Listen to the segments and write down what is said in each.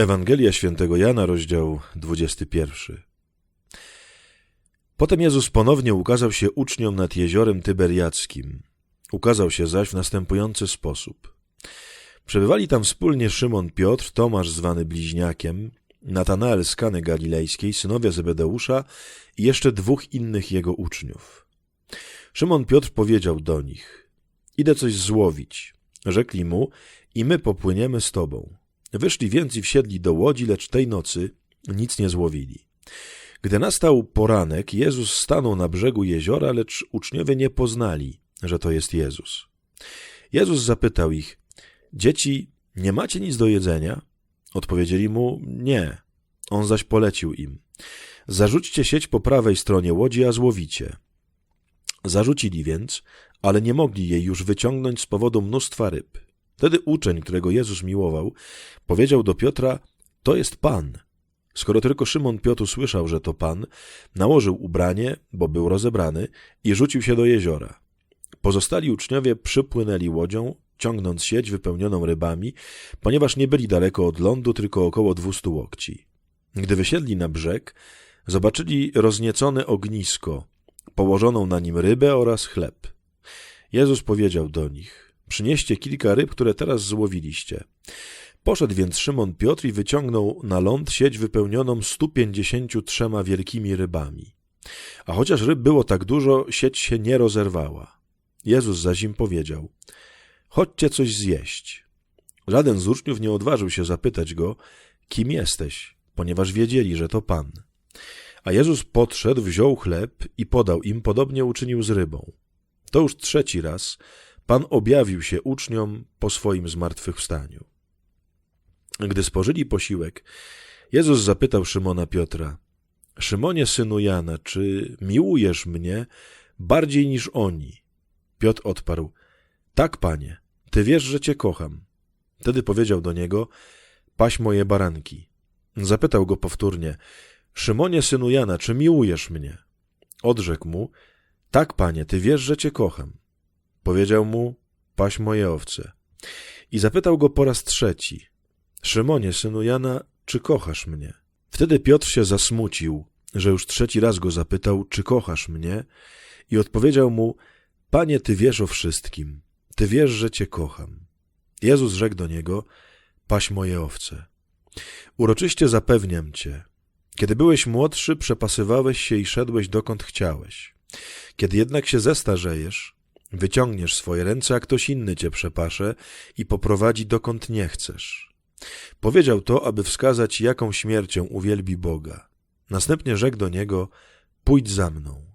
Ewangelia świętego Jana, rozdział 21. Potem Jezus ponownie ukazał się uczniom nad jeziorem Tyberiackim. Ukazał się zaś w następujący sposób. Przebywali tam wspólnie Szymon Piotr, Tomasz zwany Bliźniakiem, Natanael z Kany Galilejskiej, synowie Zebedeusza i jeszcze dwóch innych jego uczniów. Szymon Piotr powiedział do nich, idę coś złowić. Rzekli mu, i my popłyniemy z tobą. Wyszli więc i wsiedli do łodzi, lecz tej nocy nic nie złowili. Gdy nastał poranek, Jezus stanął na brzegu jeziora, lecz uczniowie nie poznali, że to jest Jezus. Jezus zapytał ich, dzieci, nie macie nic do jedzenia? Odpowiedzieli mu, nie. On zaś polecił im, zarzućcie sieć po prawej stronie łodzi, a złowicie. Zarzucili więc, ale nie mogli jej już wyciągnąć z powodu mnóstwa ryb. Wtedy uczeń, którego Jezus miłował, powiedział do Piotra, to jest Pan. Skoro tylko Szymon Piotr słyszał, że to Pan, nałożył ubranie, bo był rozebrany, i rzucił się do jeziora. Pozostali uczniowie przypłynęli łodzią, ciągnąc sieć wypełnioną rybami, ponieważ nie byli daleko od lądu, tylko około dwustu łokci. Gdy wysiedli na brzeg, zobaczyli rozniecone ognisko, położoną na nim rybę oraz chleb. Jezus powiedział do nich, przynieście kilka ryb, które teraz złowiliście. Poszedł więc Szymon Piotr i wyciągnął na ląd sieć wypełnioną stu pięćdziesięciu trzema wielkimi rybami. A chociaż ryb było tak dużo, sieć się nie rozerwała. Jezus zaś im powiedział, chodźcie coś zjeść. Żaden z uczniów nie odważył się zapytać go, kim jesteś, ponieważ wiedzieli, że to Pan. A Jezus podszedł, wziął chleb i podał im, podobnie uczynił z rybą. To już trzeci raz Pan objawił się uczniom po swoim zmartwychwstaniu. Gdy spożyli posiłek, Jezus zapytał Szymona Piotra, Szymonie, synu Jana, czy miłujesz mnie bardziej niż oni? Piotr odparł, tak, panie, ty wiesz, że cię kocham. Wtedy powiedział do niego, paś moje baranki. Zapytał go powtórnie, Szymonie, synu Jana, czy miłujesz mnie? Odrzekł mu, tak, panie, ty wiesz, że cię kocham. Powiedział mu, paś moje owce. I zapytał go po raz trzeci, Szymonie, synu Jana, czy kochasz mnie? Wtedy Piotr się zasmucił, że już trzeci raz go zapytał, czy kochasz mnie? I odpowiedział mu, Panie, Ty wiesz o wszystkim, Ty wiesz, że Cię kocham. Jezus rzekł do niego, paś moje owce. Uroczyście zapewniam Cię, kiedy byłeś młodszy, przepasywałeś się i szedłeś dokąd chciałeś. Kiedy jednak się zestarzejesz, wyciągniesz swoje ręce, a ktoś inny Cię przepasze i poprowadzi dokąd nie chcesz. Powiedział to, aby wskazać, jaką śmiercią uwielbi Boga. Następnie rzekł do niego, pójdź za mną.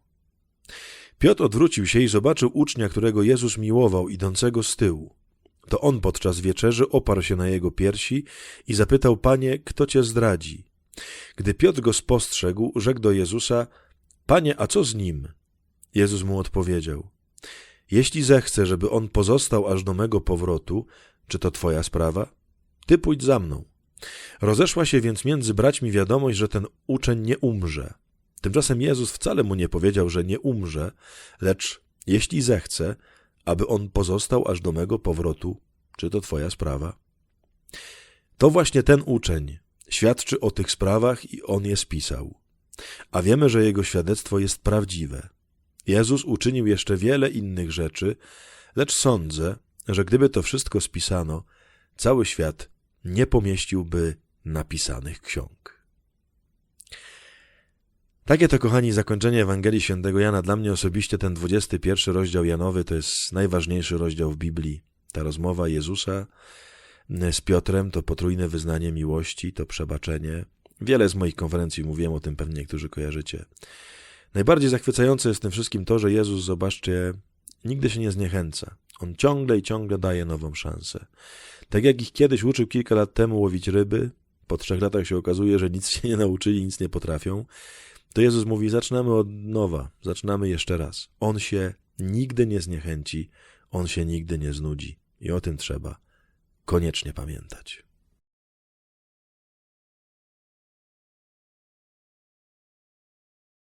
Piotr odwrócił się i zobaczył ucznia, którego Jezus miłował, idącego z tyłu. To on podczas wieczerzy oparł się na jego piersi i zapytał, panie, kto cię zdradzi? Gdy Piotr go spostrzegł, rzekł do Jezusa, panie, a co z nim? Jezus mu odpowiedział, jeśli zechce, żeby on pozostał aż do mego powrotu, czy to twoja sprawa? Ty pójdź za mną. Rozeszła się więc między braćmi wiadomość, że ten uczeń nie umrze. Tymczasem Jezus wcale mu nie powiedział, że nie umrze, lecz jeśli zechce, aby on pozostał aż do mego powrotu, czy to twoja sprawa? To właśnie ten uczeń świadczy o tych sprawach i on je spisał. A wiemy, że jego świadectwo jest prawdziwe. Jezus uczynił jeszcze wiele innych rzeczy, lecz sądzę, że gdyby to wszystko spisano, cały świat nie pomieściłby napisanych ksiąg. Takie to, kochani, zakończenie Ewangelii Świętego Jana. Dla mnie osobiście ten 21 rozdział Janowy to jest najważniejszy rozdział w Biblii. Ta rozmowa Jezusa z Piotrem to potrójne wyznanie miłości, to przebaczenie. Wiele z moich konferencji mówiłem o tym, pewnie niektórzy kojarzycie. Najbardziej zachwycające jest w tym wszystkim to, że Jezus, zobaczcie, nigdy się nie zniechęca. On ciągle i ciągle daje nową szansę. Tak jak ich kiedyś uczył kilka lat temu łowić ryby, po trzech latach się okazuje, że nic się nie nauczyli, nic nie potrafią, to Jezus mówi: Zaczynamy od nowa, zaczynamy jeszcze raz. On się nigdy nie zniechęci, on się nigdy nie znudzi. I o tym trzeba koniecznie pamiętać.